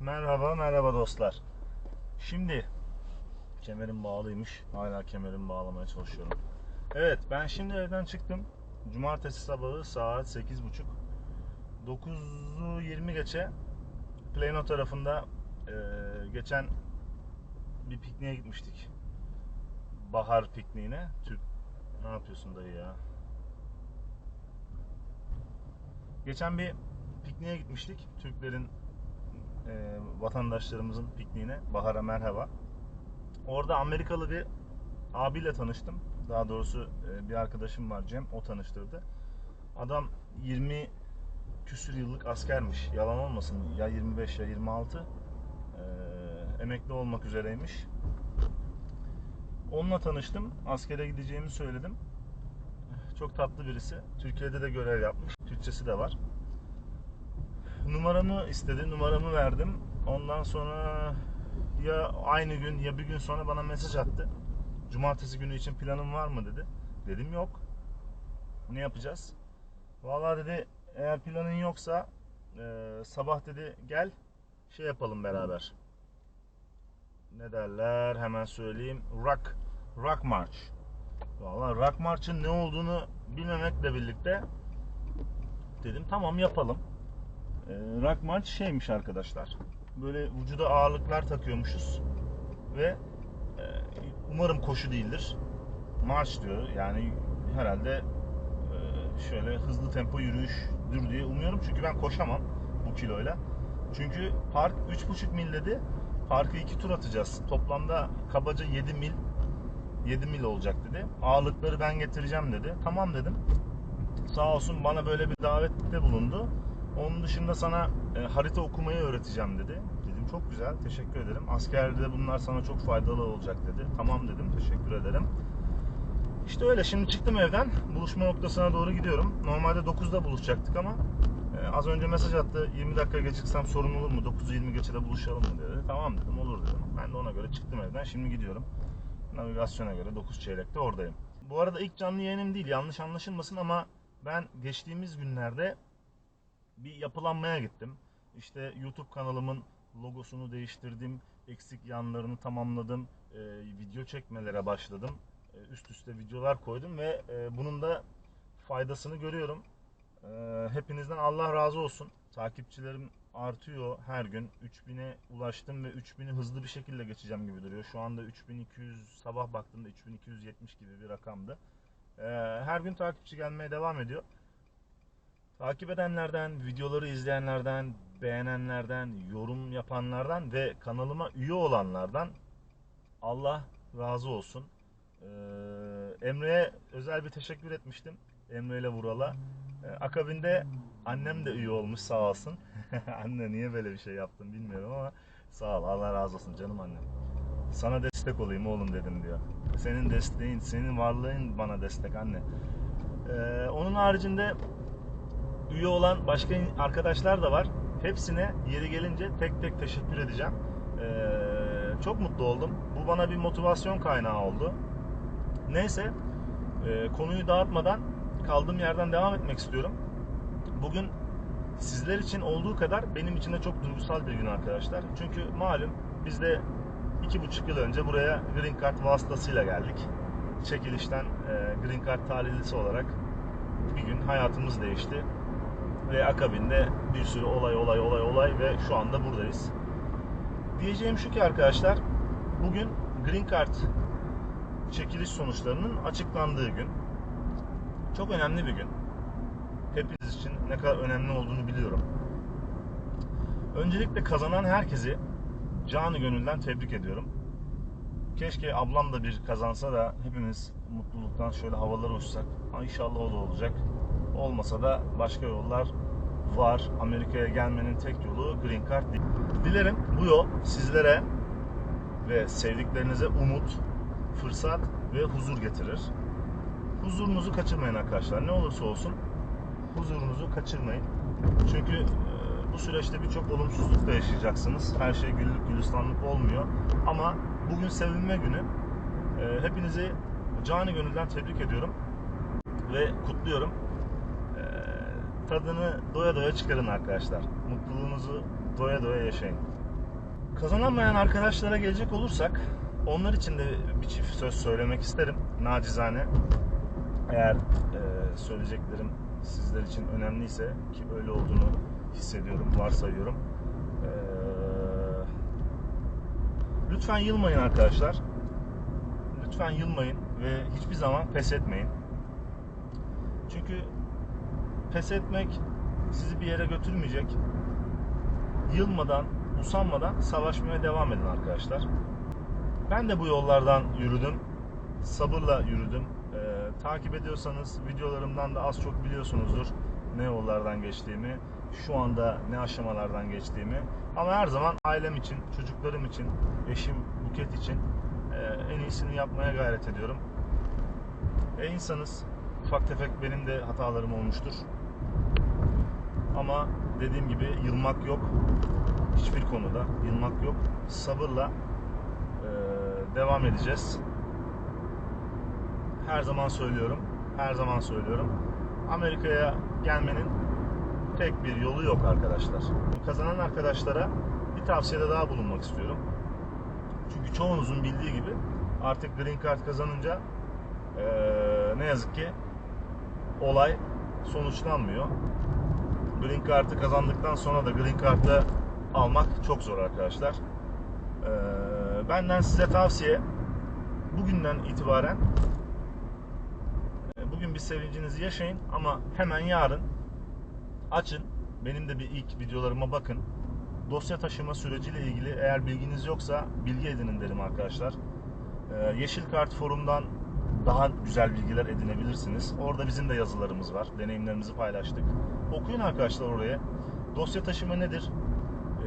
Merhaba merhaba dostlar. Şimdi kemerim bağlıymış. Hala kemerimi bağlamaya çalışıyorum. Evet ben şimdi evden çıktım. Cumartesi sabahı saat 8.30. 9'u 20 geçe Plano tarafında e, geçen bir pikniğe gitmiştik. Bahar pikniğine. Türk ne yapıyorsun dayı ya? Geçen bir pikniğe gitmiştik. Türklerin vatandaşlarımızın pikniğine Bahar'a merhaba. Orada Amerikalı bir abiyle tanıştım. Daha doğrusu e, bir arkadaşım var Cem, o tanıştırdı. Adam 20 küsür yıllık askermiş. Yalan olmasın ya 25 ya 26. E, emekli olmak üzereymiş. Onunla tanıştım. Askere gideceğimi söyledim. Çok tatlı birisi. Türkiye'de de görev yapmış. Türkçesi de var numaramı istedi. Numaramı verdim. Ondan sonra ya aynı gün ya bir gün sonra bana mesaj attı. Cumartesi günü için planın var mı dedi. Dedim yok. Ne yapacağız? Vallahi dedi eğer planın yoksa e, sabah dedi gel şey yapalım beraber. Ne derler hemen söyleyeyim. Rock Rock March. Vallahi Rock March'ın ne olduğunu bilmemekle birlikte dedim tamam yapalım. E, rock march şeymiş arkadaşlar. Böyle vücuda ağırlıklar takıyormuşuz ve e, umarım koşu değildir. Marş diyor. Yani herhalde e, şöyle hızlı tempo yürüyüşdür diye umuyorum. Çünkü ben koşamam bu kiloyla. Çünkü park 3,5 mil dedi. Parkı iki tur atacağız. Toplamda kabaca 7 mil 7 mil olacak dedi. Ağırlıkları ben getireceğim dedi. Tamam dedim. Sağ olsun bana böyle bir davette bulundu. Onun dışında sana e, harita okumayı öğreteceğim dedi. Dedim çok güzel, teşekkür ederim. Askerde bunlar sana çok faydalı olacak dedi. Tamam dedim, teşekkür ederim. İşte öyle, şimdi çıktım evden. Buluşma noktasına doğru gidiyorum. Normalde 9'da buluşacaktık ama e, az önce mesaj attı. 20 dakika geciksem sorun olur mu? 9'u 20 geçede buluşalım mı dedi. Tamam dedim, olur dedim. Ben de ona göre çıktım evden. Şimdi gidiyorum. Navigasyona göre 9 çeyrekte oradayım. Bu arada ilk canlı yayınım değil, yanlış anlaşılmasın ama ben geçtiğimiz günlerde bir yapılanmaya gittim. İşte YouTube kanalımın logosunu değiştirdim, eksik yanlarını tamamladım, e, video çekmelere başladım. E, üst üste videolar koydum ve e, bunun da faydasını görüyorum. E, hepinizden Allah razı olsun. Takipçilerim artıyor her gün. 3000'e ulaştım ve 3000'i hızlı bir şekilde geçeceğim gibi duruyor. Şu anda 3200 sabah baktığımda 3270 gibi bir rakamdı. E, her gün takipçi gelmeye devam ediyor. Takip edenlerden, videoları izleyenlerden, beğenenlerden, yorum yapanlardan ve kanalıma üye olanlardan Allah razı olsun. Ee, Emre'ye özel bir teşekkür etmiştim. Emre ile Vural'a. Ee, akabinde annem de üye olmuş sağ olsun. Anne niye böyle bir şey yaptın bilmiyorum ama sağ ol Allah razı olsun canım annem. Sana destek olayım oğlum dedim diyor. Senin desteğin, senin varlığın bana destek anne. Ee, onun haricinde üye olan başka arkadaşlar da var. Hepsine yeri gelince tek tek teşekkür edeceğim. Ee, çok mutlu oldum. Bu bana bir motivasyon kaynağı oldu. Neyse, e, konuyu dağıtmadan kaldığım yerden devam etmek istiyorum. Bugün sizler için olduğu kadar benim için de çok duygusal bir gün arkadaşlar. Çünkü malum biz de iki buçuk yıl önce buraya Green Card vasıtasıyla geldik. Çekilişten e, Green Card talihlisi olarak bir gün hayatımız değişti ve akabinde bir sürü olay olay olay olay ve şu anda buradayız. Diyeceğim şu ki arkadaşlar bugün Green Card çekiliş sonuçlarının açıklandığı gün. Çok önemli bir gün. Hepiniz için ne kadar önemli olduğunu biliyorum. Öncelikle kazanan herkesi canı gönülden tebrik ediyorum. Keşke ablam da bir kazansa da hepimiz mutluluktan şöyle havalara uçsak. İnşallah o da olacak. Olmasa da başka yollar var. Amerika'ya gelmenin tek yolu Green Card değil. Dilerim bu yol sizlere ve sevdiklerinize umut, fırsat ve huzur getirir. Huzurunuzu kaçırmayın arkadaşlar. Ne olursa olsun huzurunuzu kaçırmayın. Çünkü e, bu süreçte birçok olumsuzluk yaşayacaksınız. Her şey güllük gülistanlık olmuyor. Ama bugün sevinme günü. E, hepinizi canı gönülden tebrik ediyorum ve kutluyorum. Tadını doya doya çıkarın arkadaşlar. Mutluluğunuzu doya doya yaşayın. Kazanamayan arkadaşlara gelecek olursak onlar için de bir çift söz söylemek isterim nacizane. Eğer e, söyleyeceklerim sizler için önemliyse ki öyle olduğunu hissediyorum, varsayıyorum. E, lütfen yılmayın arkadaşlar. Lütfen yılmayın ve hiçbir zaman pes etmeyin. Çünkü pes etmek sizi bir yere götürmeyecek. Yılmadan, usanmadan savaşmaya devam edin arkadaşlar. Ben de bu yollardan yürüdüm. Sabırla yürüdüm. Ee, takip ediyorsanız videolarımdan da az çok biliyorsunuzdur ne yollardan geçtiğimi, şu anda ne aşamalardan geçtiğimi. Ama her zaman ailem için, çocuklarım için, eşim Buket için e, en iyisini yapmaya gayret ediyorum. E insanız. Ufak tefek benim de hatalarım olmuştur. Ama dediğim gibi yılmak yok. Hiçbir konuda yılmak yok. Sabırla e, devam edeceğiz. Her zaman söylüyorum. Her zaman söylüyorum. Amerika'ya gelmenin tek bir yolu yok arkadaşlar. Kazanan arkadaşlara bir tavsiyede daha bulunmak istiyorum. Çünkü çoğunuzun bildiği gibi artık Green Card kazanınca e, ne yazık ki olay sonuçlanmıyor. Green Card'ı kazandıktan sonra da Green Card'ı almak çok zor arkadaşlar. Ee, benden size tavsiye bugünden itibaren e, bugün bir sevincinizi yaşayın ama hemen yarın açın. Benim de bir ilk videolarıma bakın. Dosya taşıma süreciyle ilgili eğer bilginiz yoksa bilgi edinin derim arkadaşlar. Ee, Yeşil Kart forumdan daha güzel bilgiler edinebilirsiniz. Orada bizim de yazılarımız var. Deneyimlerimizi paylaştık. Okuyun arkadaşlar oraya. Dosya taşıma nedir?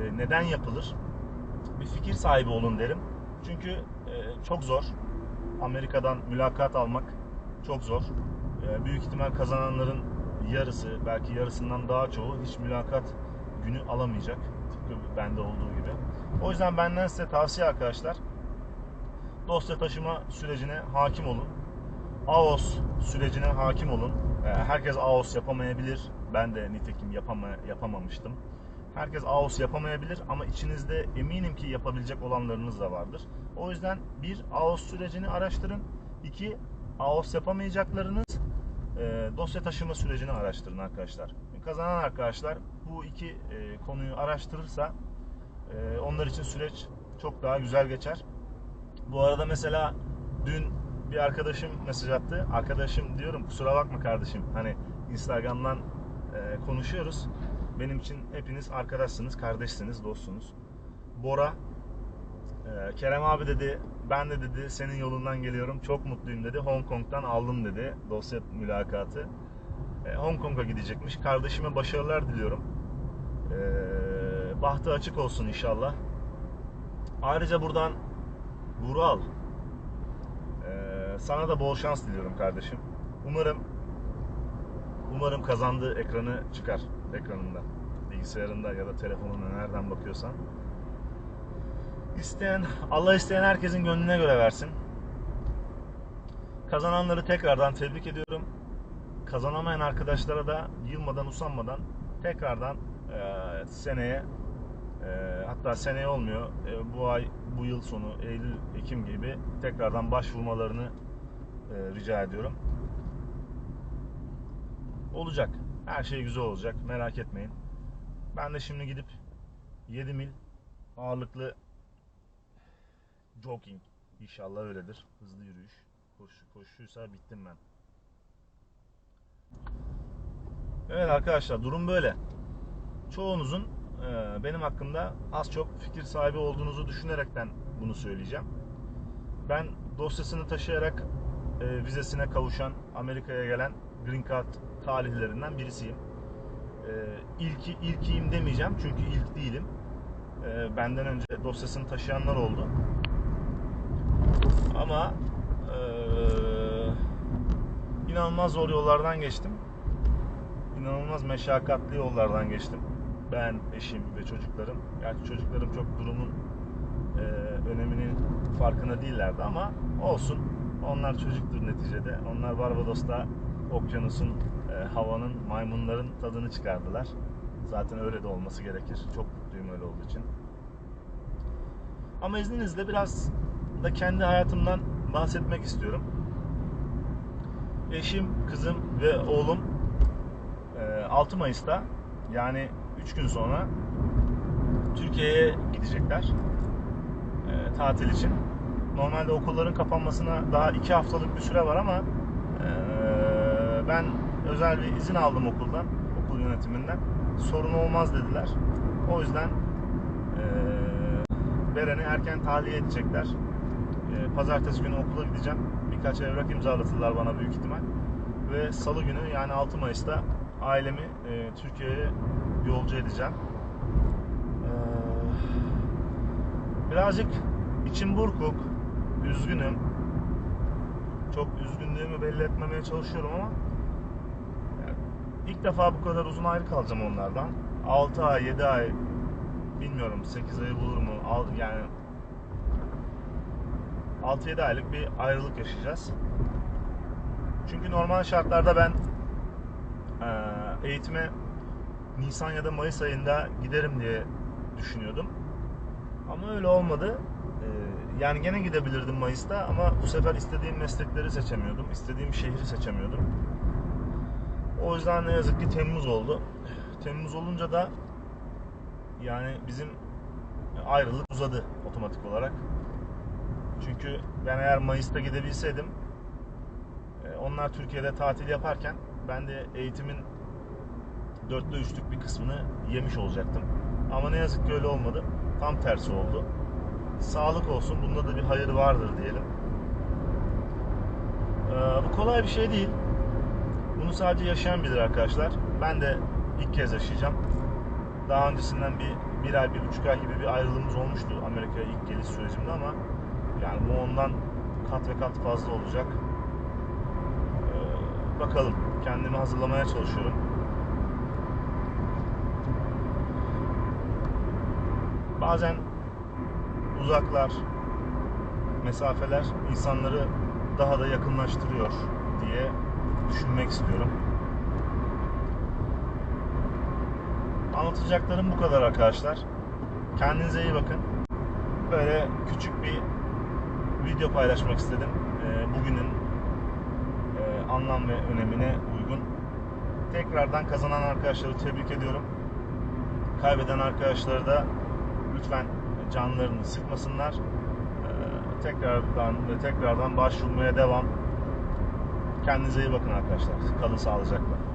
Ee, neden yapılır? Bir fikir sahibi olun derim. Çünkü e, çok zor. Amerika'dan mülakat almak çok zor. E, büyük ihtimal kazananların yarısı, belki yarısından daha çoğu hiç mülakat günü alamayacak. Tıpkı bende olduğu gibi. O yüzden benden size tavsiye arkadaşlar. Dosya taşıma sürecine hakim olun. AOS sürecine hakim olun. E, Herkes AOS yapamayabilir. Ben de nitekim yapama, yapamamıştım. Herkes AOS yapamayabilir ama içinizde eminim ki yapabilecek olanlarınız da vardır. O yüzden bir AOS sürecini araştırın. İki AOS yapamayacaklarınız e, dosya taşıma sürecini araştırın arkadaşlar. Kazanan arkadaşlar bu iki e, konuyu araştırırsa e, onlar için süreç çok daha güzel geçer. Bu arada mesela dün bir arkadaşım mesaj attı. Arkadaşım diyorum kusura bakma kardeşim. Hani Instagram'dan e, konuşuyoruz. Benim için hepiniz arkadaşsınız, kardeşsiniz, dostsunuz. Bora e, Kerem abi dedi ben de dedi senin yolundan geliyorum. Çok mutluyum dedi. Hong Kong'dan aldım dedi dosya mülakatı. E, Hong Kong'a gidecekmiş. Kardeşime başarılar diliyorum. E, bahtı açık olsun inşallah. Ayrıca buradan Vural sana da bol şans diliyorum kardeşim. Umarım umarım kazandığı ekranı çıkar ekranında. Bilgisayarında ya da telefonunda nereden bakıyorsan. İsteyen, Allah isteyen herkesin gönlüne göre versin. Kazananları tekrardan tebrik ediyorum. Kazanamayan arkadaşlara da yılmadan usanmadan tekrardan e, seneye e, hatta seneye olmuyor e, bu ay bu yıl sonu Eylül Ekim gibi tekrardan başvurmalarını e, rica ediyorum. Olacak. Her şey güzel olacak. Merak etmeyin. Ben de şimdi gidip 7 mil ağırlıklı jogging inşallah öyledir. Hızlı yürüyüş. Koşu, koşuysa bittim ben. Evet arkadaşlar durum böyle. Çoğunuzun e, benim hakkımda az çok fikir sahibi olduğunuzu düşünerekten bunu söyleyeceğim. Ben dosyasını taşıyarak e, vizesine kavuşan, Amerika'ya gelen Green Card talihlerinden birisiyim. E, ilki ilkiyim demeyeceğim çünkü ilk değilim. E, benden önce dosyasını taşıyanlar oldu. Ama e, inanılmaz zor yollardan geçtim. İnanılmaz meşakkatli yollardan geçtim. Ben, eşim ve çocuklarım. Gerçi çocuklarım çok durumun e, öneminin farkında değillerdi ama olsun. Onlar çocuktur neticede. Onlar Barbados'ta okyanusun, e, havanın, maymunların tadını çıkardılar. Zaten öyle de olması gerekir. Çok mutluyum öyle olduğu için. Ama izninizle biraz da kendi hayatımdan bahsetmek istiyorum. Eşim, kızım ve oğlum e, 6 Mayıs'ta yani 3 gün sonra Türkiye'ye gidecekler e, tatil için. Normalde okulların kapanmasına daha 2 haftalık bir süre var ama e, ben özel bir izin aldım okuldan, okul yönetiminden. Sorun olmaz dediler. O yüzden e, Beren'i erken tahliye edecekler. E, Pazartesi günü okula gideceğim. Birkaç evrak imzalatırlar bana büyük ihtimal. Ve salı günü yani 6 Mayıs'ta ailemi e, Türkiye'ye yolcu edeceğim. E, birazcık içim burkuk, üzgünüm. Çok üzgünlüğümü belli etmemeye çalışıyorum ama ilk defa bu kadar uzun ayrı kalacağım onlardan. 6 ay, 7 ay bilmiyorum 8 ayı bulur mu? Yani 6-7 aylık bir ayrılık yaşayacağız. Çünkü normal şartlarda ben eee, eğitime Nisan ya da Mayıs ayında giderim diye düşünüyordum. Ama öyle olmadı. Yani gene gidebilirdim Mayıs'ta ama bu sefer istediğim meslekleri seçemiyordum. istediğim şehri seçemiyordum. O yüzden ne yazık ki Temmuz oldu. Temmuz olunca da yani bizim ayrılık uzadı otomatik olarak. Çünkü ben eğer Mayıs'ta gidebilseydim e, onlar Türkiye'de tatil yaparken ben de eğitimin dörtte üçlük bir kısmını yemiş olacaktım. Ama ne yazık ki öyle olmadı. Tam tersi oldu. Sağlık olsun. Bunda da bir hayır vardır diyelim. Ee, bu kolay bir şey değil. Bunu sadece yaşayan bilir arkadaşlar. Ben de ilk kez yaşayacağım. Daha öncesinden bir, bir ay, bir buçuk ay gibi bir ayrılığımız olmuştu Amerika'ya ilk geliş sürecimde ama yani bu ondan kat ve kat fazla olacak. Ee, bakalım. Kendimi hazırlamaya çalışıyorum. Bazen uzaklar, mesafeler insanları daha da yakınlaştırıyor diye düşünmek istiyorum. Anlatacaklarım bu kadar arkadaşlar. Kendinize iyi bakın. Böyle küçük bir video paylaşmak istedim. Ee, bugünün e, anlam ve önemine uygun. Tekrardan kazanan arkadaşları tebrik ediyorum. Kaybeden arkadaşları da lütfen canlarını sıkmasınlar. Ee, tekrardan ve tekrardan başvurmaya devam. Kendinize iyi bakın arkadaşlar. Kalın sağlıcakla.